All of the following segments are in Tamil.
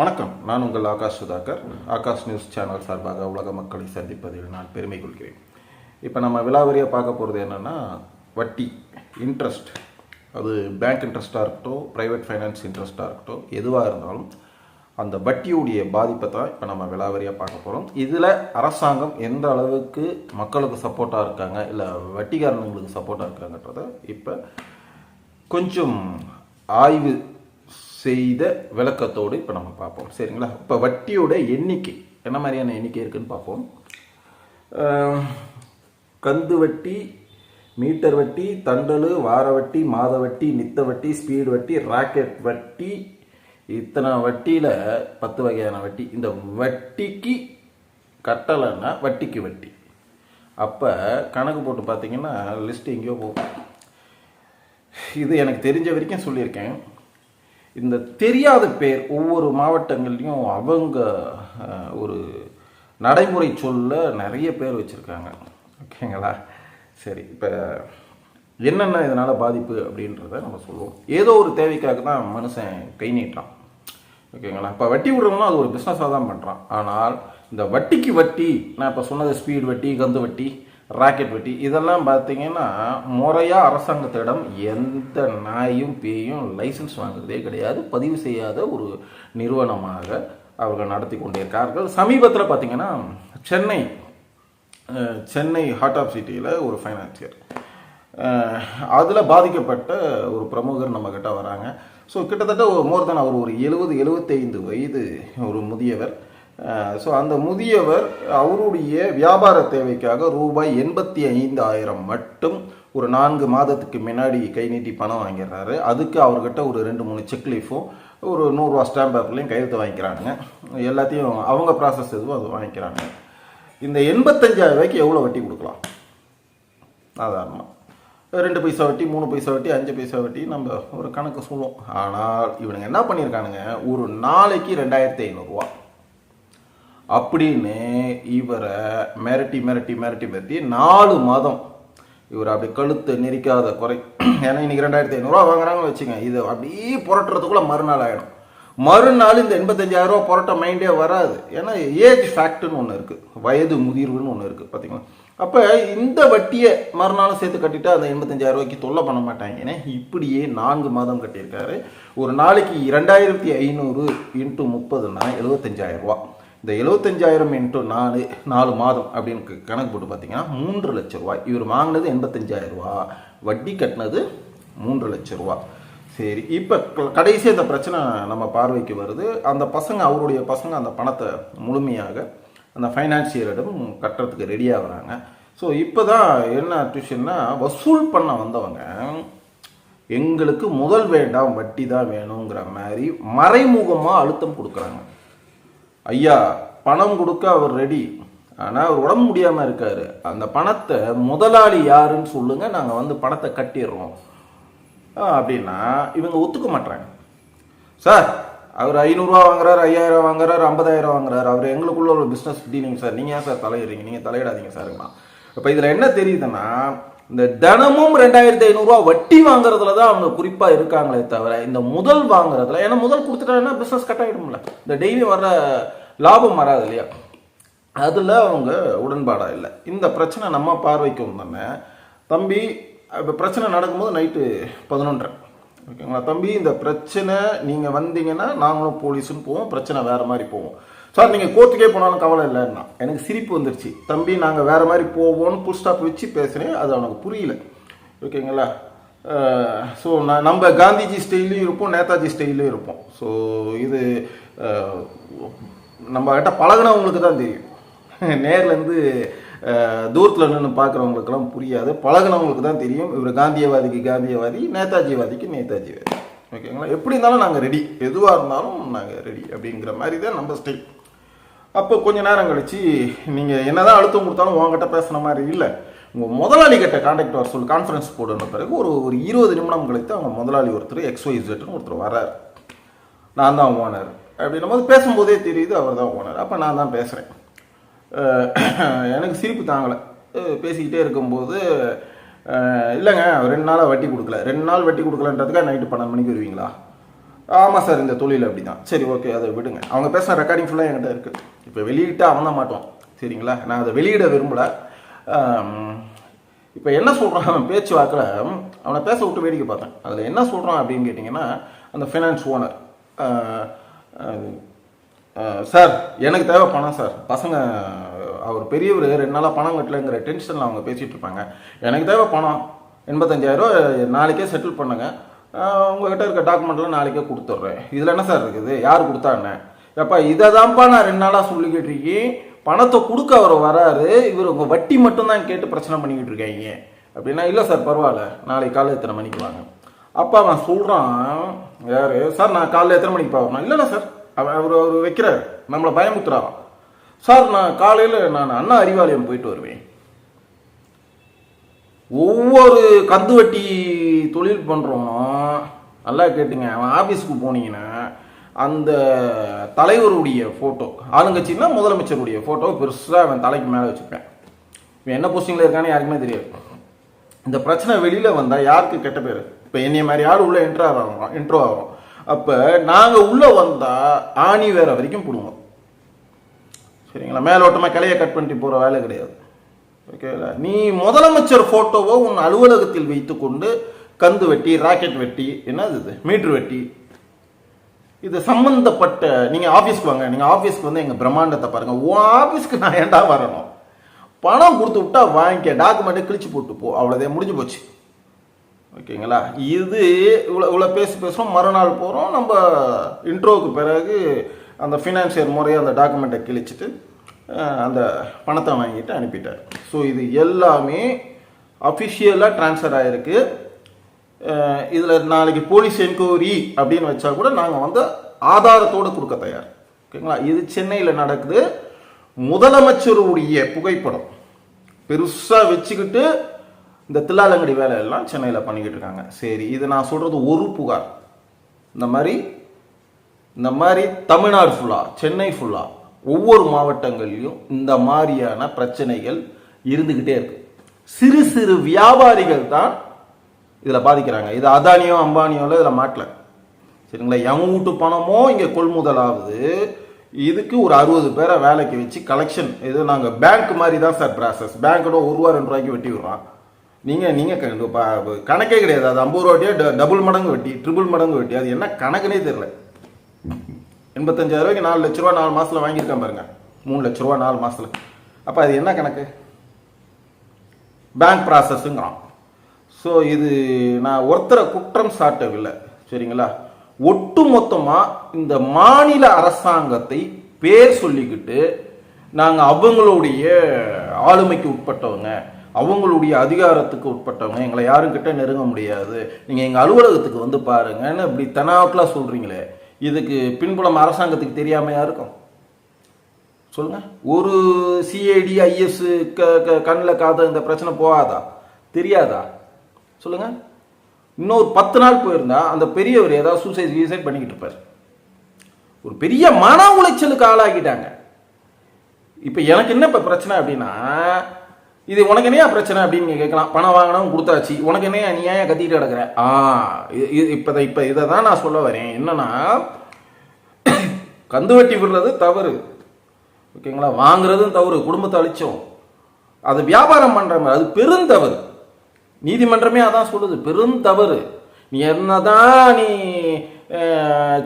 வணக்கம். நான் உங்கள் ஆகாஷ் சுதாகர். ஆகாஷ் நியூஸ் சேனல் சார்பாக உலக மக்களை சந்திப்பதில் நான் பெருமை கொள்கிறேன். இப்போ நம்ம விலாவரியாக பார்க்க போகிறது என்னென்னா வட்டி இன்ட்ரெஸ்ட் அது பேங்க் இன்ட்ரெஸ்ட்டாக இருக்கட்டும் ப்ரைவேட் ஃபைனான்ஸ் இன்ட்ரெஸ்ட்டாக இருக்கட்டும் எதுவாக இருந்தாலும் அந்த வட்டியுடைய பாதிப்பை தான் இப்போ நம்ம விலாவரியாக பார்க்க போகிறோம் இதில் அரசாங்கம் எந்த அளவுக்கு மக்களுக்கு சப்போர்ட்டாக இருக்காங்க இல்லை வட்டிக்காரனுங்களுக்கு சப்போர்ட்டாக இருக்காங்கன்றத இப்போ கொஞ்சம் ஆய்வு செய்த விளக்கத்தோடு இப்போ நம்ம பார்ப்போம். சரிங்களா? இப்போ வட்டியோட எண்ணிக்கை. என்ன மாதிரியான எண்ணிக்கை இருக்குன்னு பார்ப்போம். கந்து வட்டி மீட்டர் வட்டி தண்டலு வார வட்டி மாத வட்டி நித்த வட்டி ஸ்பீடு வட்டி ராக்கெட் வட்டி இத்தனை வட்டியில் பத்து வகையான வட்டி. இந்த வட்டிக்கு கட்டலைன்னா வட்டிக்கு வட்டி. அப்போ கணக்கு போட்டு பார்த்தீங்கன்னா லிஸ்ட் எங்கேயோ போகும். இது எனக்கு தெரிஞ்ச வரைக்கும் சொல்லியிருக்கேன். இந்த தெரியாத பேர் ஒவ்வொரு மாவட்டங்கள்லையும் அவங்க ஒரு நடைமுறை சொல்ல நிறைய பேர் வச்சுருக்காங்க. ஓகேங்களா? சரி இப்போ என்னென்ன இதனால் பாதிப்பு அப்படின்றத நம்ம சொல்லுவோம். ஏதோ ஒரு தேவைக்காக தான் மனுஷன் கை நீட்டான் ஓகேங்களா? இப்போ வட்டி விடுறவங்களும் அது ஒரு பிஸ்னஸாக தான் பண்ணுறான் ஆனால் இந்த வட்டிக்கு வட்டி நான் இப்போ சொன்னது ஸ்பீடு வட்டி கந்து வட்டி ராக்கெட் வெட்டி. இதெல்லாம் பார்த்தீங்கன்னா முறையாக அரசாங்கத்திடம் எந்த நாயும் பேயும் லைசன்ஸ் வாங்குறதே கிடையாது. பதிவு செய்யாத ஒரு நிறுவனமாக அவர்கள் நடத்தி கொண்டிருக்கார்கள். சமீபத்தில் பார்த்தீங்கன்னா சென்னை சென்னை ஹார்ட் ஆஃப் சிட்டியில் ஒரு ஃபைனான்சியர் அதில் பாதிக்கப்பட்ட ஒரு பிரமுகர் நம்மக்கிட்ட வராங்க. ஸோ கிட்டத்தட்ட மோர் தென் அவர் ஒரு எழுபது எழுபத்தைந்து வயது ஒரு முதியவர். ஸோ அந்த முதியவர் அவருடைய வியாபார தேவைக்காக ரூபாய் எண்பத்தி ஐந்து ஆயிரம் மட்டும் ஒரு நான்கு மாதத்துக்கு முன்னாடி கை நீட்டி பணம் வாங்கிடுறாரு. அதுக்கு அவர்கிட்ட ஒரு ரெண்டு மூணு செக் லீஃபும் ஒரு நூறுரூவா ஸ்டாம்ப் பேப்பர்லையும் கையெழுத்து வாங்கிக்கிறாங்க எல்லாத்தையும் அவங்க ப்ராசஸ் எதுவும் அது வாங்கிக்கிறாங்க. இந்த எண்பத்தஞ்சாயிரம் ரூபாய்க்கு எவ்வளோ வட்டி கொடுக்கலாம்? சாதாரணமாக ரெண்டு பைசா வட்டி மூணு பைசா வட்டி அஞ்சு பைசா வட்டி நம்ம ஒரு கணக்கு சொல்லுவோம். ஆனால் இவனுங்க என்ன பண்ணியிருக்கானுங்க ஒரு நாளைக்கு ரெண்டாயிரத்தி ஐநூறுரூவா அப்படின்னு இவரை மிரட்டி மிரட்டி மிரட்டி மிரட்டி நாலு மாதம் இவர் அப்படி கழுத்தை நெரிக்காத குறை. ஏன்னா இன்னைக்கு ரெண்டாயிரத்தி ஐநூறுரூவா வாங்குறாங்கன்னு வச்சுங்க இது அப்படியே புரட்டுறதுக்குள்ள மறுநாள் ஆகிடும் மறுநாள் இந்த எண்பத்தஞ்சாயிரம் ரூபா புரட்ட மைண்டே வராது. ஏன்னா ஏஜ் ஃபேக்ட்னு ஒன்று இருக்குது வயது முதிர்வுன்னு ஒன்று இருக்குது பார்த்தீங்களா அப்போ இந்த வட்டியை மறுநாளும் சேர்த்து கட்டிட்டு அந்த எண்பத்தஞ்சாயிரம் ரூபாய்க்கு தொல்லை பண்ண மாட்டாங்கன்னு இப்படியே நான்கு மாதம் கட்டியிருக்காரு. ஒரு நாளைக்கு ரெண்டாயிரத்தி ஐநூறு இன்ட்டு முப்பதுன்னா எழுபத்தஞ்சாயிரம் ரூபா. இந்த எழுபத்தஞ்சாயிரம் இன்ட்டு நாலு நாலு மாதம் அப்படின்னு கணக்கு போட்டு பார்த்தீங்கன்னா மூன்று லட்ச ரூபாய். இவர் வாங்கினது எண்பத்தஞ்சாயிரம் ரூபா. வட்டி கட்டினது மூன்று லட்ச ரூபா. சரி இப்போ கடைசி அந்த பிரச்சனை நம்ம பார்வைக்கு வருது. அந்த பசங்க அவருடைய பசங்க அந்த பணத்தை முழுமையாக அந்த ஃபைனான்சியரிடம் கட்டுறதுக்கு ரெடி ஆகுறாங்க. ஸோ இப்போ தான் என்ன டியூஷன்னா வசூல் பண்ண வந்தவங்க எங்களுக்கு முதல் வேண்டாம் வட்டி தான் வேணுங்கிற மாதிரி மறைமுகமாக அழுத்தம் கொடுக்குறாங்க. ஐயா பணம் கொடுக்க அவர் ரெடி ஆனால் அவர் உடம்பு முடியாமல் இருக்காரு. அந்த பணத்தை முதலாளி யாருன்னு சொல்லுங்க நாங்கள் வந்து பணத்தை கட்டிடுறோம். அப்படின்னா இவங்க ஒத்துக்க மாட்டாங்க சார் அவர் ஐநூறுரூவா வாங்குறாரு ஐயாயிரம் வாங்குறாரு ஐம்பதாயிரம் வாங்குறாரு. அவர் எங்களுக்குள்ள ஒரு பிஸ்னஸ் டீலிங் சார். நீங்கள் ஏன் சார் தலையிடுறீங்க? நீங்கள் தலையிடாதீங்க சாருங்களா இப்போ இதில் என்ன தெரியுதுன்னா இந்த தினமும் ரெண்டாயிரத்தி ஐநூறுரூவா வட்டி வாங்குறதுல தான் அவங்க குறிப்பாக இருக்காங்களே தவிர இந்த முதல் வாங்குறதுல ஏன்னா முதல் கொடுத்துட்டாங்கன்னா பிஸ்னஸ் கட் ஆகிடும்ல இந்த டெய்லி வர்ற லாபம் வராது இல்லையா? அதில் அவங்க உடன்பாடாக இல்லை. இந்த பிரச்சனை நம்ம பார்வைக்கு வந்தோன்னே தம்பி இப்போ பிரச்சனை நடக்கும்போது நைட்டு பதினொன்றரை. ஓகேங்களா? தம்பி இந்த பிரச்சனை நீங்கள் வந்தீங்கன்னா நாங்களும் போலீஸுன்னு போவோம் பிரச்சனை வேறு மாதிரி போவோம். சார் நீங்கள் கோர்ட்டுக்கே போனாலும் கவலை இல்லைன்னா. எனக்கு சிரிப்பு வந்துருச்சு. தம்பி நாங்கள் வேறு மாதிரி போவோம்னு புல் ஸ்டாப் வச்சு பேசுகிறேன் அது அவனுக்கு புரியல. ஓகேங்களா? ஸோ நான் நம்ம காந்திஜி ஸ்டைலையும் இருப்போம் நேதாஜி ஸ்டைலையும் இருப்போம். ஸோ இது அஹ், நம்ம கிட்ட பழகுனவங்களுக்கு தான் தெரியும். நேர்லேருந்து தூரத்தில் நின்று பார்க்குறவங்களுக்கெல்லாம் புரியாது. பழகுனவங்களுக்கு தான் தெரியும். இவர் காந்தியவாதிக்கு காந்தியவாதி நேதாஜிவாதிக்கு நேதாஜிவாதி. ஓகேங்களா? எப்படி இருந்தாலும் நாங்கள் ரெடி எதுவாக இருந்தாலும் நாங்கள் ரெடி அப்படிங்கிற மாதிரி தான் நம்ம ஸ்டைல் அப்போ கொஞ்ச நேரம் கழிச்சு நீங்கள் என்னதான் அழுத்தம் கொடுத்தாலும் உங்ககிட்ட பேசுன மாதிரி இல்லை. உங்கள் முதலாளி கிட்ட கான்டாக்ட் வர சொல்லி கான்ஃபரன்ஸ் போடுன பிறகு ஒரு ஒரு இருபது நிமிடம் கழித்து அவங்க முதலாளி ஒருத்தர் எக்ஸ்ஒய்செட்னு ஒருத்தர் வரார் நான் தான் ஓனர் அப்படின்னும் போது பேசும்போதே தெரியுது அவர் தான் ஓனர் அப்போ நான் தான் பேசுகிறேன் எனக்கு சிரிப்பு தாங்கலை. பேசிக்கிட்டே இருக்கும்போது இல்லைங்க ரெண்டு நாளாக வட்டி கொடுக்கல. ரெண்டு நாள் வட்டி கொடுக்கலன்றதுக்காக நைட்டு பன்னெண்டு மணிக்கு வருவீங்களா? ஆமாம் சார் இந்த தொழில் அப்படி தான் சரி ஓகே அதை விடுங்க. அவங்க பேசுன ரெக்கார்டிங் ஃபுல்லாக என்கிட்ட இருக்குது இப்போ வெளியிட்டு அவன் தான் சரிங்களா? நான் அதை வெளியிட விரும்பல. இப்போ என்ன சொல்கிறான் அவன் பேச்சு வாக்கில் அவனை பேச விட்டு வேடிக்கை பார்த்தேன். அதில் என்ன சொல்கிறான் அப்படின்னு கேட்டிங்கன்னா அந்த ஃபைனான்ஸ் ஓனர் சார் எனக்கு தேவை பணம் சார். பசங்க அவர் பெரியவர் ரெண்டு நாளாக பணம் கட்டலைங்கிற டென்ஷனில் அவங்க பேசிகிட்டு இருப்பாங்க. எனக்கு தேவை பணம். எண்பத்தஞ்சாயிரம் நாளைக்கே செட்டில் பண்ணுங்கள் உங்ககிட்ட இருக்க டாக்குமெண்ட்லாம் நாளைக்கே கொடுத்துட்றேன் இதில் என்ன சார் இருக்குது? யார் கொடுத்தா என்ன? எப்பா இதை தான்ப்பா நான் ரெண்டு நாளாக சொல்லிக்கிட்டு இருக்கேன். பணத்தை கொடுக்க அவர் வராரு. இவர் உங்கள் வட்டி மட்டும்தான் கேட்டு பிரச்சனை பண்ணிக்கிட்டு இருக்காங்க. அப்படின்னா இல்லை சார் பரவாயில்ல. நாளைக்கு காலையில் எத்தனை மணிக்கு வாங்க? அப்பா அவன் சொல்கிறான் யார்? சார் நான் காலையில் எத்தனை மணிக்கு பார்க்கணும் இல்லைண்ணா சார் அவன் அவர் அவர் வைக்கிறார். நம்மளை பயமுத்துறாராம் சார் நான் காலையில் நான் அண்ணா அறிவாலயம் போயிட்டு வருவேன். ஒவ்வொரு கந்து வட்டி தொழில் பண்ணுறவனும் நல்லா கேட்டுங்க. அவன் ஆஃபீஸ்க்கு போனீங்கன்னா அந்த தலைவருடைய ஃபோட்டோ ஆளுங்கட்சின்னா முதலமைச்சருடைய ஃபோட்டோ பெருசாக அவன் தலைக்கு மேலே வச்சுப்பேன் இவன் என்ன போஸ்டிங்கில் இருக்கான்னு யாருக்குமே தெரியாது. இந்த பிரச்சனை வெளியில் வந்தால் யாருக்கு கெட்ட பேர்? இப்போ என்னைய மாதிரி யார் உள்ளே என்ட்ரோ ஆகிறோம் என்ட்ரோ ஆகிறோம் அப்போ நாங்கள் உள்ளே வந்தால் ஆணி வேற வரைக்கும் போடுவோம் சரிங்களா? மேலோட்டமாக கிளைய கட் பண்ணிட்டு போகிற வேலை கிடையாது. ஓகேங்களா நீ முதலமைச்சர் ஃபோட்டோவை உன் அலுவலகத்தில் வைத்துக்கொண்டு கந்து வெட்டி ராக்கெட் வெட்டி என்னது இது? மீட்ரு வெட்டி. இது சம்பந்தப்பட்ட நீங்கள் ஆஃபீஸ்க்கு வாங்க. நீங்கள் ஆஃபீஸ்க்கு வந்து எங்கள் பிரம்மாண்டத்தை பாருங்கள் உன் ஆஃபீஸ்க்கு நான் ஏண்டா வரணும்? பணம் கொடுத்து விட்டா வாங்கிக்க. டாக்குமெண்ட்டை கிழிச்சு போட்டு போ. அவ்வளோதே முடிஞ்சு போச்சு. ஓகேங்களா? இது இவ்வளோ இவ்வளோ பேசி பேசுகிறோம் மறுநாள் போகிறோம் நம்ம இன்ட்ரோவுக்கு பிறகு அந்த ஃபினான்சியர் முறையை அந்த டாக்குமெண்ட்டை கிழிச்சிட்டு அந்த பணத்தை வாங்கிட்டு அனுப்பிட்டார். ஸோ இது எல்லாமே அஃபிஷியலாக ட்ரான்ஸ்ஃபர் ஆகிருக்கு இதில் நாளைக்கு போலீஸ் என்கொயரி அப்படின்னு வச்சா கூட நாங்கள் வந்து ஆதாரத்தோடு கொடுக்க தயார். ஓகேங்களா? இது சென்னையில் நடக்குது. முதலமைச்சருடைய புகைப்படம். பெருசாக வச்சுக்கிட்டு இந்த தில்லாலங்கடி வேலையெல்லாம் சென்னையில் பண்ணிக்கிட்டு இருக்காங்க. சரி இது நான் சொல்கிறது ஒரு புகார். இந்த மாதிரி இந்த மாதிரி தமிழ்நாடு ஃபுல்லாக சென்னை ஃபுல்லாக ஒவ்வொரு மாவட்டங்கள்லையும் இந்த மாதிரியான பிரச்சனைகள் இருந்துக்கிட்டே இருக்குது சிறு சிறு வியாபாரிகள் தான் இதில் பாதிக்கிறாங்க. இது அதானியோ அம்பானியோல இதில் மாட்டல. சரிங்களா? எவன் வீட்டு பணமோ இங்கே கொள்முதல் ஆகுது இதுக்கு ஒரு அறுபது பேரை வேலைக்கு வச்சு கலெக்ஷன் இது நாங்கள் பேங்க் மாதிரி தான் சார் ப்ராசஸ் பேங்க்கோட ஒரு ரூபா ரெண்டு ரூபாய்க்கு வெட்டி விடுறோம். நீங்கள் நீங்கள் கணக்கே கிடையாது. அது ஐம்பது ரூபாட்டியே டபுள் மடங்கு வெட்டி ட்ரிபிள் மடங்கு வெட்டி. அது என்ன கணக்குனே தெரியல. எண்பத்தஞ்சாயிரூவாய்க்கு நாலு லட்ச ரூபா நாலு மாதத்தில் வாங்கியிருக்கேன் பாருங்க. மூணு லட்ச ரூபா நாலு மாதத்தில் அப்போ அது என்ன கணக்கு? பேங்க் ப்ராசஸுங்கிறான் ஸோ இது நான் ஒருத்தரை குற்றம் சாட்டவில்லை. சரிங்களா? ஒட்டு இந்த மாநில அரசாங்கத்தை பேர் சொல்லிக்கிட்டு நாங்கள் அவங்களுடைய ஆளுமைக்கு உட்பட்டவங்க அவங்களுடைய அதிகாரத்துக்கு உட்பட்டவங்க எங்களை யாரும் கிட்ட நெருங்க முடியாது. நீங்கள் எங்கள் அலுவலகத்துக்கு வந்து பாருங்கன்னு இப்படி தெனாவட்டலாக சொல்கிறீங்களே இதுக்கு பின்புலம் அரசாங்கத்துக்கு தெரியாமையா இருக்கும் சொல்லுங்கள் ஒரு சிஐடி ஐஎஸ் க க கண்ணில் காத இந்த பிரச்சனை போகாதா? தெரியாதா? சொல்லுங்க. இன்னொரு பத்து நாள் போயிருந்தா அந்த பெரியவர் ஏதாவது சூசைட் சூசைட் பண்ணிக்கிட்டு இருப்பார். ஒரு பெரிய மன உளைச்சலுக்கு ஆளாகிட்டாங்க. இப்போ எனக்கு என்ன இப்போ பிரச்சனை அப்படின்னா இது உனக்கு என்னையா பிரச்சனை அப்படின்னு நீங்கள் கேட்கலாம். பணம் வாங்கினவங்க கொடுத்தாச்சு. உனக்கு என்னையா நீ ஏன் கத்திட்டு கிடக்குற? ஆ இது- இது- இப்போ இப்போ இதை தான் நான் சொல்ல வரேன். என்னன்னா கந்து வெட்டி விடுறது தவறு. ஓகேங்களா? வாங்குறதும் தவறு. குடும்பத்தை அழிச்சோம். அது வியாபாரம் பண்ணுற மாதிரி அது பெருந்தவறு நீதிமன்றமே அதான் சொல்லுது. பெருந்தவறு நீ என்னதான் நீ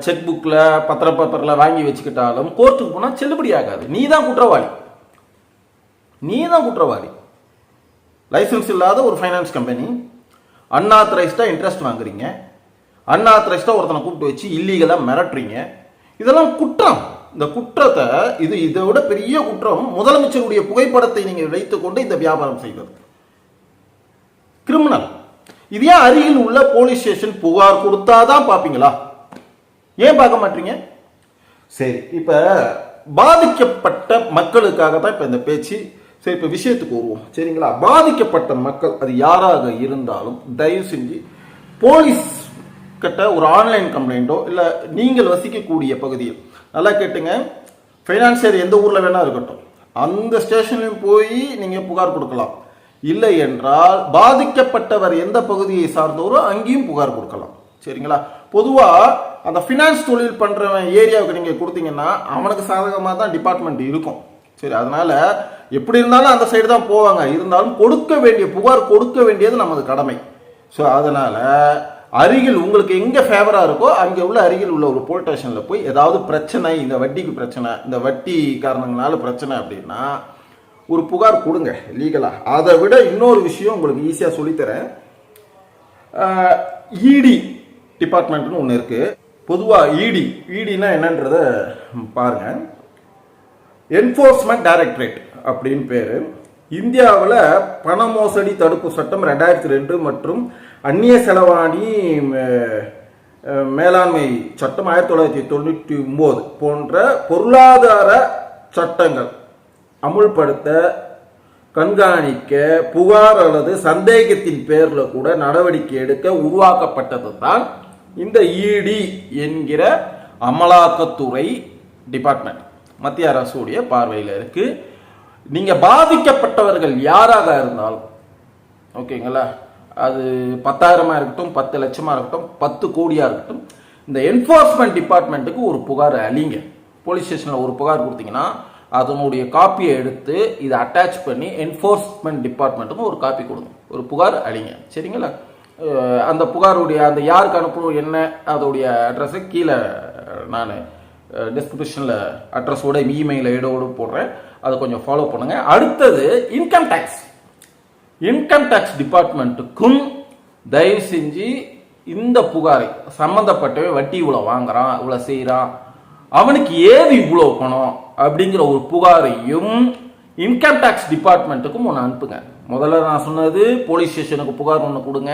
செக் புக்கில் பத்திர பேப்பரில் வாங்கி வச்சுக்கிட்டாலும் கோர்ட்டுக்கு போனால் செல்லுபடி ஆகாது. நீ தான் குற்றவாளி. நீ தான் குற்றவாளி. லைசன்ஸ் இல்லாத ஒரு ஃபைனான்ஸ் கம்பெனி அன்ஆத்தரைஸ்டாக இன்ட்ரெஸ்ட் வாங்குறீங்க. அன்ஆத்தரைஸ்டாக ஒருத்தனை கூப்பிட்டு வச்சு இல்லீகலாக மிரட்டுறீங்க. இதெல்லாம் குற்றம். இந்த குற்றத்தை இது இதை விட பெரிய குற்றம் முதலமைச்சருடைய புகைப்படத்தை நீங்கள் வைத்துக்கொண்டு இந்த வியாபாரம் செய்தது. கிரிமினல் இது ஏன் அருகில் உள்ள போலீஸ் ஸ்டேஷன் புகார் கொடுத்தாதான் பார்ப்பீங்களா? ஏன் பார்க்க மாட்டீங்க? சரி இப்போ பாதிக்கப்பட்ட மக்களுக்காக தான் இப்போ இந்த பேச்சு. சரி இப்போ விஷயத்துக்கு வருவோம். சரிங்களா? பாதிக்கப்பட்ட மக்கள் அது யாராக இருந்தாலும் தயவு செஞ்சு போலீஸ் கிட்ட ஒரு ஆன்லைன் கம்ப்ளைண்ட்டோ இல்லை நீங்கள் வசிக்கக்கூடிய பகுதியில். நல்லா கேட்டுங்க. ஃபைனான்சியர் எந்த ஊரில் வேணால் இருக்கட்டும். அந்த ஸ்டேஷன்லையும் போய் நீங்கள் புகார் கொடுக்கலாம். இல்லை என்றால் பாதிக்கப்பட்டவர் எந்த பகுதியை சார்ந்தவரோ அங்கேயும் புகார் கொடுக்கலாம். சரிங்களா? பொதுவாக அந்த ஃபினான்ஸ் தொழில் பண்ணுறவன் ஏரியாவுக்கு நீங்கள் கொடுத்தீங்கன்னா அவனுக்கு சாதகமாக தான் டிபார்ட்மெண்ட் இருக்கும். சரி அதனால எப்படி இருந்தாலும் அந்த சைடு தான் போவாங்க. இருந்தாலும் கொடுக்க வேண்டிய புகார் கொடுக்க வேண்டியது நமது கடமை. ஸோ அதனால அருகில் உங்களுக்கு எங்கே ஃபேவராக இருக்கோ அங்கே உள்ள அருகில் உள்ள ஒரு போலீஸ் ஸ்டேஷனில் போய் ஏதாவது பிரச்சனை இந்த வட்டிக்கு பிரச்சனை இந்த வட்டி காரணங்களால பிரச்சனை அப்படின்னா ஒரு புகார் கொடுங்க லீகலாக அதை விட இன்னொரு விஷயம் உங்களுக்கு ஈஸியாக சொல்லித்தரேன். இடி டிபார்ட்மெண்ட்னு ஒன்று இருக்குது பொதுவாக இடி இடினா என்னன்றத பாருங்கள் என்ஃபோர்ஸ்மெண்ட் டைரக்டரேட் அப்படின்னு பேர். இந்தியாவில் பண மோசடி தடுப்பு சட்டம் ரெண்டாயிரத்தி ரெண்டு மற்றும் அந்நிய செலவாணி மேலாண்மை சட்டம் ஆயிரத்தி தொள்ளாயிரத்தி தொண்ணூற்றி ஒம்பது போன்ற பொருளாதார சட்டங்கள். அமுல்படுத்த கண்காணிக்க புகார் அல்லது சந்தேகத்தின் பேரில் கூட நடவடிக்கை எடுக்க உருவாக்கப்பட்டது தான் இந்த இடி என்கிற அமலாக்கத்துறை டிபார்ட்மெண்ட். மத்திய அரசுடைய பார்வையில் இருக்கு. நீங்க பாதிக்கப்பட்டவர்கள் யாராக இருந்தாலும் ஓகேங்களா? அது பத்தாயிரமா இருக்கட்டும் பத்து லட்சமா இருக்கட்டும் பத்து கோடியா இருக்கட்டும் இந்த என்ஃபோர்ஸ்மெண்ட் டிபார்ட்மெண்ட்டுக்கு ஒரு புகார் அழிங்க போலீஸ் ஸ்டேஷனில் ஒரு புகார் கொடுத்தீங்கன்னா அதனுடைய காப்பியை எடுத்து இதை அட்டாச் பண்ணி என்ஃபோர்ஸ்மெண்ட் டிபார்ட்மெண்ட்டுக்கும் ஒரு காப்பி கொடுங்க. ஒரு புகார் அழிங்க சரிங்களா? அந்த புகாருடைய அந்த யாருக்கு அனுப்பணும் என்ன அதோடைய அட்ரஸை கீழே நான் டிஸ்கிரிப்ஷனில் அட்ரஸோட இமெயில் ஐடோடு போடுறேன். அதை கொஞ்சம் ஃபாலோ பண்ணுங்க. அடுத்தது இன்கம் டேக்ஸ் இன்கம் டேக்ஸ் டிபார்ட்மெண்ட்டுக்கும் தயவு செஞ்சு இந்த புகாரை சம்மந்தப்பட்டவே வட்டி இவ்வளோ வாங்குறான் இவ்வளோ செய்கிறான் அவனுக்கு ஏது இவ்வளோ பணம் அப்படிங்கிற ஒரு புகாரையும் இன்கம் டேக்ஸ் டிபார்ட்மெண்ட்டுக்கும் ஒன்று அனுப்புங்க. முதல்ல நான் சொன்னது போலீஸ் ஸ்டேஷனுக்கு புகார் ஒன்று கொடுங்க.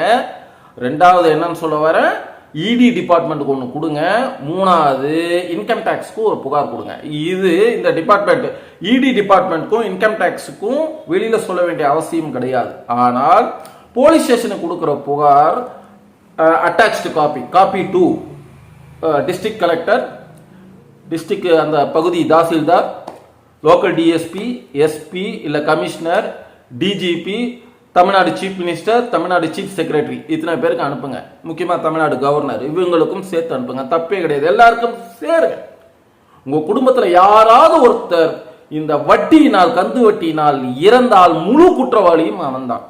ரெண்டாவது என்னன்னு சொல்ல வரேன் இடி டிபார்ட்மெண்ட்டுக்கு ஒன்று கொடுங்க. மூணாவது இன்கம் டேக்ஸ்க்கு ஒரு புகார் கொடுங்க. இது இந்த டிபார்ட்மெண்ட் இடி டிபார்ட்மெண்ட்டுக்கும் இன்கம் டேக்ஸுக்கும் வெளியில் சொல்ல வேண்டிய அவசியம் கிடையாது. ஆனால் போலீஸ் ஸ்டேஷனுக்கு கொடுக்குற புகார் attached copy copy to district collector district uh, அந்த பகுதி தாசில்தார் லோக்கல் டிஎஸ்பி எஸ்பி இல்லை commissioner DGP Tamil Nadu chief minister Tamil Nadu chief secretary இத்தனை பேருக்கு அனுப்புங்க. முக்கியமாக தமிழ்நாடு கவர்னர் இவங்களுக்கும் சேர்த்து அனுப்புங்க. தப்பே கிடையாது. எல்லாருக்கும் சேருங்க. உங்கள் குடும்பத்தில் யாராவது ஒருத்தர் இந்த வட்டியினால் கந்து வட்டியினால் இறந்தால் முழு குற்றவாளியும் அவன்தான்.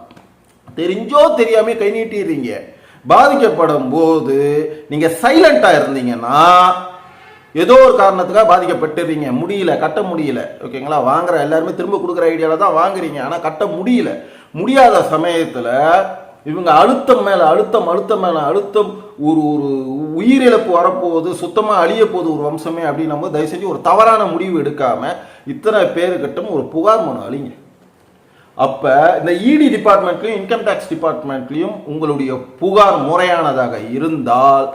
தெரிஞ்சோ தெரியாம கை நீட்டிடுறீங்க. பாதிக்கப்படும் போது நீங்க சைலண்டா இருந்தீங்கன்னா ஏதோ ஒரு காரணத்துக்காக பாதிக்கப்பட்டுறீங்க. முடியல கட்ட முடியல. ஓகேங்களா? வாங்குற எல்லாருமே திரும்ப கொடுக்குற ஐடியாவில் தான் வாங்குறீங்க. ஆனால் கட்ட முடியல. முடியாத சமயத்தில் இவங்க அழுத்தம் மேலே அழுத்தம் அழுத்தம் மேலே அழுத்தம் ஒரு ஒரு உயிரிழப்பு வரப்போகுது சுத்தமாக அழிய போகுது ஒரு வம்சமே அப்படின்னும் போது தயவு செஞ்சு ஒரு தவறான முடிவு எடுக்காமல் இத்தனை பேருக்கிட்டும் ஒரு புகார் மனு அழிங்க. அப்போ இந்த இடி டிபார்ட்மெண்ட்லயும் இன்கம் டேக்ஸ் டிபார்ட்மெண்ட்லயும் உங்களுடைய புகார் முறையானதாக இருந்தால்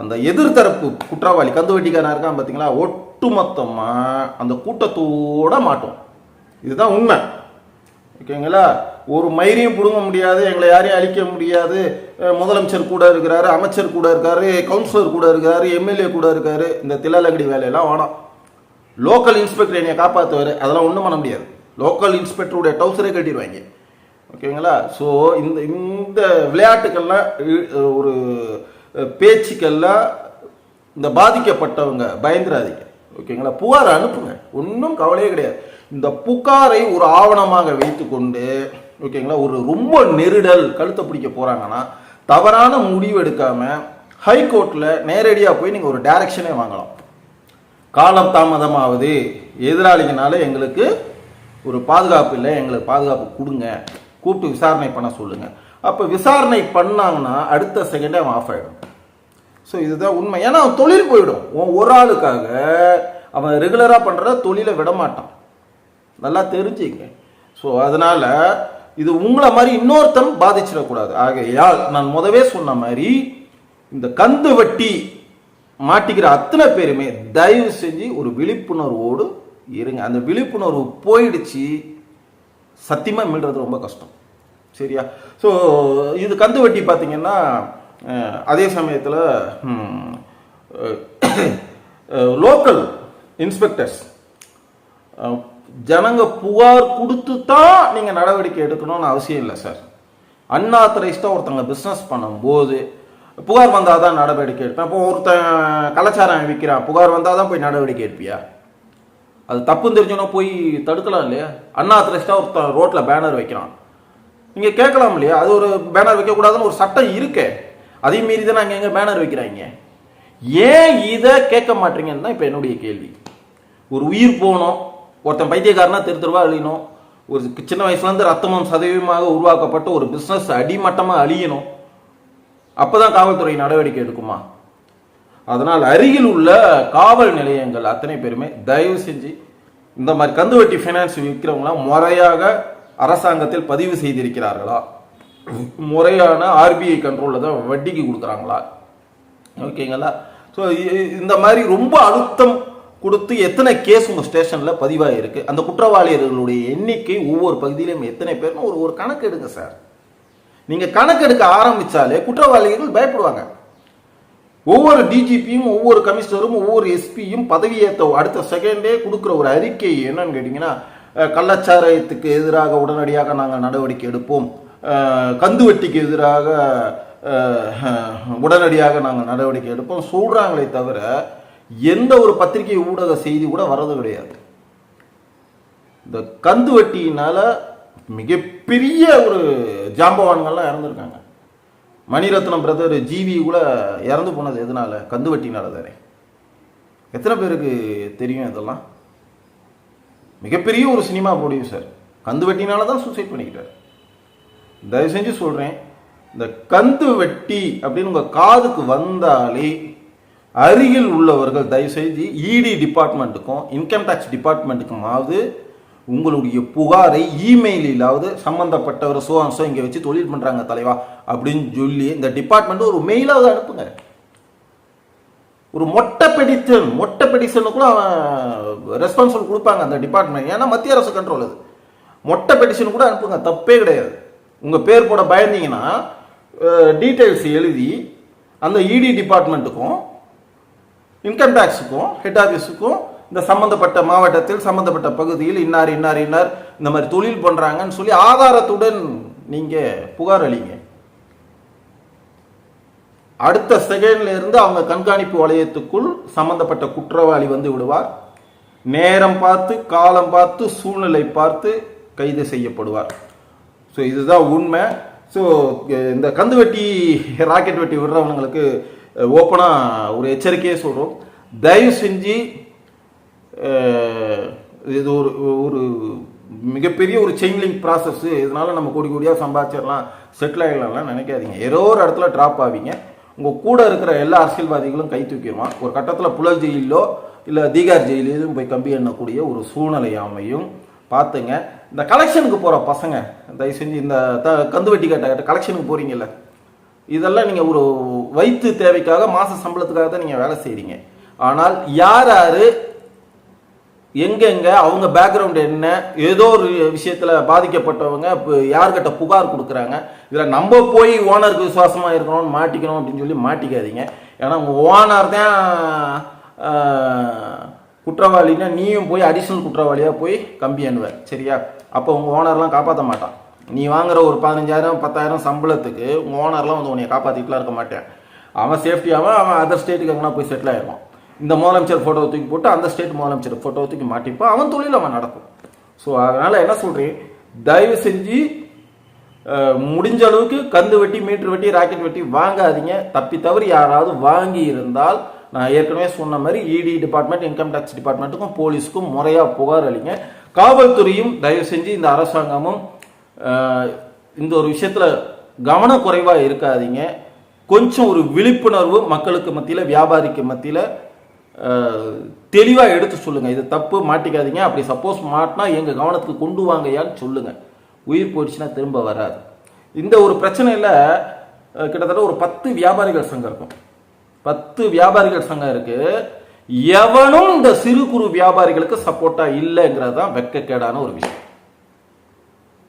அந்த எதிர்த்தரப்பு குற்றவாளி கந்து வட்டிக்காரன் இருக்கான் பார்த்தீங்களா ஒட்டுமொத்தமாக அந்த கூட்டத்தோட மாட்டோம். இதுதான் உண்மை. ஓகேங்களா? ஒரு மயிரையும் பிடுங்க முடியாது எங்களை யாரையும் அழிக்க முடியாது. முதலமைச்சர் கூட இருக்கிறாரு அமைச்சர் கூட இருக்காரு கவுன்சிலர் கூட இருக்காரு எம்எல்ஏ கூட இருக்காரு. இந்த தில்லலங்கடி வேலையெல்லாம் வேணாம். லோக்கல் இன்ஸ்பெக்டர் என்னை காப்பாற்றுவார் அதெல்லாம் ஒன்றும் பண்ண முடியாது. லோக்கல் இன்ஸ்பெக்டருடைய டவுசரே கட்டிடுவாங்க. ஓகேங்களா? ஸோ இந்த இந்த விளையாட்டுக்கள்லாம் ஒரு பேச்சுக்கெல்லாம் இந்த பாதிக்கப்பட்டவங்க பயந்துராதீங்க ஓகேங்களா? புகார் அனுப்புங்க. ஒன்றும் கவலையே கிடையாது. இந்த புகாரை ஒரு ஆவணமாக வைத்துக்கொண்டு ஓகேங்களா ஒரு ரொம்ப நெருடல் கழுத்தை பிடிக்க போகிறாங்கன்னா தவறான முடிவு எடுக்காம ஹைகோர்ட்டில் நேரடியாக போய் நீங்கள் ஒரு டைரக்ஷனே வாங்கலாம். காலம் தாமதமாவது. எதிராளிங்கனால எங்களுக்கு ஒரு பாதுகாப்பு இல்லை. எங்களுக்கு பாதுகாப்பு கொடுங்க. கூப்பிட்டு விசாரணை பண்ண சொல்லுங்கள் அப்போ விசாரணை பண்ணாங்கன்னா அடுத்த செகண்டே அவன் ஆஃப் ஆகிடும் ஸோ இதுதான் உண்மை. ஏன்னா அவன் தொழில் போயிடும். ஒரு ஆளுக்காக அவன் ரெகுலராக பண்ணுற தொழிலை விட மாட்டான் நல்லா தெரிஞ்சுங்க ஸோ அதனால் இது உங்களை மாதிரி இன்னொருத்தன் பாதிச்சிடக்கூடாது. ஆகையால் நான் முதவே சொன்ன மாதிரி இந்த கந்து வட்டி மாட்டிக்கிற அத்தனை பேருமே தயவு செஞ்சு ஒரு விழிப்புணர்வோடு இருங்க. அந்த விழிப்புணர்வு போயிடுச்சு. சத்தியமாக மீள்றது ரொம்ப கஷ்டம். சரியா? ஸோ இது கந்து வட்டி பார்த்தீங்கன்னா அதே சமயத்தில் லோக்கல் இன்ஸ்பெக்டர்ஸ் ஜனங்க புகார் கொடுத்து தான் நீங்கள் நடவடிக்கை எடுக்கணும்னு அவசியம் இல்லை சார் அன்ஆத்தரைஸ்டாக ஒருத்தங்க பிஸ்னஸ் பண்ணும்போது புகார் வந்தால் தான் நடவடிக்கை எடுப்பேன். இப்போ ஒருத்தன் கலாச்சாரம் விற்கிறான் புகார் வந்தால் தான் போய் நடவடிக்கை எடுப்பியா? அது தப்புன்னு தெரிஞ்சோன்னா போய் தடுக்கலாம் இல்லையா? அண்ணா த்ரெஸ்ட்டாக ஒருத்தன் ரோட்டில் பேனர் வைக்கிறான். நீங்கள் கேட்கலாம் இல்லையா? அது ஒரு பேனர் வைக்கக்கூடாதுன்னு ஒரு சட்டம் இருக்கே. அதையும் மீறி தான் நாங்கள் எங்கே பேனர் வைக்கிறாங்க? ஏன் இதை கேட்க மாட்டீங்கன்னு தான் இப்போ என்னுடைய கேள்வி. ஒரு உயிர் போகணும் ஒருத்தன் பைத்தியக்காரனா தெரு தெருவா அழியணும் ஒரு சின்ன வயசுலேருந்து ரத்தமும் சதவீதமாக உருவாக்கப்பட்ட ஒரு பிஸ்னஸ் அடிமட்டமாக அழியணும் அப்பதான் காவல்துறை நடவடிக்கை எடுக்குமா? அதனால் அருகில் உள்ள காவல் நிலையங்கள் அத்தனை பேருமே தயவு செஞ்சு இந்த மாதிரி கந்துவட்டி ஃபைனான்ஸ் விற்கிறவங்களாம் முறையாக அரசாங்கத்தில் பதிவு செய்திருக்கிறார்களா? முறையான ஆர்பிஐ கண்ட்ரோலில் தான் வட்டிக்கு கொடுக்குறாங்களா? ஓகேங்களா? ஸோ இந்த மாதிரி ரொம்ப அழுத்தம் கொடுத்து எத்தனை கேஸ் உங்கள் ஸ்டேஷனில் பதிவாகிருக்கு அந்த குற்றவாளிகளுடைய எண்ணிக்கை ஒவ்வொரு பகுதியிலும் எத்தனை பேர்னு ஒரு ஒரு கணக்கு எடுங்க சார். நீங்கள் கணக்கெடுக்க ஆரம்பிச்சாலே குற்றவாளிகள் பயப்படுவாங்க. ஒவ்வொரு டிஜிபியும் ஒவ்வொரு கமிஷனரும் ஒவ்வொரு எஸ்பியும் பதவியேற்ற அடுத்த செகண்டே கொடுக்குற ஒரு அறிக்கை என்னன்னு கேட்டிங்கன்னா கள்ளச்சாராயத்துக்கு எதிராக உடனடியாக நாங்கள் நடவடிக்கை எடுப்போம். கந்துவட்டிக்கு எதிராக உடனடியாக நாங்கள் நடவடிக்கை எடுப்போம். சொல்கிறாங்களே தவிர எந்த ஒரு பத்திரிகை ஊடக செய்தி கூட வர்றது கிடையாது. இந்த கந்து வட்டியினால் மிகப்பெரிய ஒரு ஜாம்பவான்கள்லாம் இறந்துருக்காங்க. மணிரத்னம் பிரதர் ஜிவி கூட இறந்து போனது எதனால? கந்து வட்டினால தானே. எத்தனை பேருக்கு தெரியும் இதெல்லாம்? மிகப்பெரிய ஒரு சினிமா ப்ரொடியூசர் கந்து வெட்டினால தான் சூசைட் பண்ணிக்கிட்டார். தயவு செஞ்சு சொல்கிறேன் இந்த கந்து வெட்டி அப்படின்னு உங்கள் காதுக்கு வந்தாலே அருகில் உள்ளவர்கள் தயவு செஞ்சு இடி டிபார்ட்மெண்ட்டுக்கும் இன்கம் டேக்ஸ் டிபார்ட்மெண்ட்டுக்குமாவது உங்களுடைய புகாரை இமெயிலாவது சம்மந்தப்பட்டவர் சோ சோ இங்கே வச்சு தொழில் பண்ணுறாங்க தலைவா அப்படின்னு சொல்லி இந்த டிபார்ட்மெண்ட் ஒரு மெயிலாவது அனுப்புங்க. ஒரு மொட்டை பெடிஷன் மொட்டை பெடிஷனு கூட அவன் ரெஸ்பான்சிபிள் கொடுப்பாங்க அந்த டிபார்ட்மெண்ட் ஏன்னா மத்திய அரசு கண்ட்ரோல் அது. மொட்டை பெடிஷன் கூட அனுப்புங்க தப்பே கிடையாது. உங்கள் பேர் போட பயந்தீங்கன்னா டீட்டெயில்ஸ் எழுதி அந்த இடி டிபார்ட்மெண்ட்டுக்கும் இன்கம் டேக்ஸுக்கும் ஹெட் ஆஃபீஸுக்கும் இந்த சம்மந்தப்பட்ட மாவட்டத்தில் சம்மந்தப்பட்ட பகுதியில் இன்னார் இன்னார் இன்னார் இந்த மாதிரி தொழில் பண்ணுறாங்கன்னு சொல்லி ஆதாரத்துடன் நீங்கள் புகார் அளிங்க. அடுத்த செகண்ட்ல இருந்து அவங்க கண்காணிப்பு வளையத்துக்குள் சம்பந்தப்பட்ட குற்றவாளி வந்து விடுவார். நேரம் பார்த்து காலம் பார்த்து சூழ்நிலை பார்த்து கைது செய்யப்படுவார். ஸோ இதுதான் உண்மை. ஸோ இந்த கந்து வெட்டி ராக்கெட் வெட்டி விடுறவங்களுக்கு ஓப்பனாக ஒரு எச்சரிக்கையே சொல்கிறோம் தயவு செஞ்சு இது ஒரு ஒரு மிகப்பெரிய ஒரு செயின்லிங் ப்ராசஸ்ஸு இதனால் நம்ம கோடி கோடியாக சம்பாதிச்சிடலாம் செட்டில் ஆகிடலாம்லாம் நினைக்காதீங்க. ஏதோ ஒரு இடத்துல ட்ராப் ஆவீங்க. உங்கள் கூட இருக்கிற எல்லா அரசியல்வாதிகளும் கை தூக்கிடுவான் ஒரு கட்டத்தில் புலர் ஜெயிலோ இல்லை தீகார் ஜெயிலையும் போய் கம்பி எண்ணக்கூடிய ஒரு சூழ்நிலை அமையும். பார்த்துங்க இந்த கலெக்ஷனுக்கு போகிற பசங்க தயவு செஞ்சு இந்த த கந்து வெட்டி கட்ட கலெக்ஷனுக்கு போகிறீங்கல்ல இதெல்லாம் நீங்கள் ஒரு வயிற்று தேவைக்காக மாத சம்பளத்துக்காக தான் நீங்கள் வேலை செய்கிறீங்க ஆனால் யார் யார் எங்கெங்க அவங்க பேக்ரவுண்ட் என்ன ஏதோ ஒரு விஷயத்துல பாதிக்கப்பட்டவங்க இப்போ யார்கிட்ட புகார் கொடுக்குறாங்க இதில் நம்ம போய் ஓனருக்கு விசுவாசமாக இருக்கணும்னு மாட்டிக்கணும் அப்படின்னு சொல்லி மாட்டிக்காதீங்க. ஏன்னா உங்கள் ஓனர் தான் குற்றவாளின்னா நீயும் போய் அடிஷனல் குற்றவாளியாக போய் கம்பி எண்ணுவ சரியா? அப்போ உங்கள் ஓனர்லாம் காப்பாற்ற மாட்டான். நீ வாங்குற ஒரு பதினஞ்சாயிரம் பத்தாயிரம் சம்பளத்துக்கு உங்கள் ஓனர்லாம் வந்து உன்னை காப்பாற்றிட்டுலாம் இருக்க மாட்டேன். அவன் சேஃப்டியாகவும் அவன் அதர் ஸ்டேட்டுக்கு எங்கன்னா போய் செட்டில் ஆயிடுவான் இந்த முதலமைச்சர் ஃபோட்டோ தூக்கி போட்டு அந்த ஸ்டேட் முதலமைச்சர் ஃபோட்டோ தூக்கி மாட்டிப்பான் அவன் தொழில் அவன் நடக்கும். ஸோ அதனால் என்ன சொல்கிறேன் தயவு செஞ்சு முடிஞ்ச அளவுக்கு கந்து வெட்டி மீட்டர் வெட்டி ராக்கெட் வெட்டி வாங்காதீங்க. தப்பி தவறு யாராவது வாங்கி இருந்தால் நான் ஏற்கனவே சொன்ன மாதிரி இடி டிபார்ட்மெண்ட் இன்கம் டேக்ஸ் டிபார்ட்மெண்ட்டுக்கும் போலீஸுக்கும் முறையாக புகார் அளிங்க. காவல்துறையும் தயவு செஞ்சு இந்த அரசாங்கமும் இந்த ஒரு விஷயத்தில் கவனக்குறைவாக இருக்காதீங்க. கொஞ்சம் ஒரு விழிப்புணர்வு மக்களுக்கு மத்தியில் வியாபாரிக்கு மத்தியில் தெளிவாக எடுத்து சொல்லுங்கள் இது தப்பு மாட்டிக்காதீங்க. அப்படி சப்போஸ் மாட்டினா எங்கள் கவனத்துக்கு கொண்டு வாங்கயான்னு சொல்லுங்கள் உயிர் போயிடுச்சுன்னா திரும்ப வராது. இந்த ஒரு பிரச்சனையில் கிட்டத்தட்ட ஒரு பத்து வியாபாரிகள் சங்கம் இருக்கும். பத்து வியாபாரிகள் சங்கம் இருக்குது எவனும் இந்த சிறு குறு வியாபாரிகளுக்கு சப்போர்ட்டாக இல்லைங்கிறது தான் வெக்கக்கேடான ஒரு விஷயம்.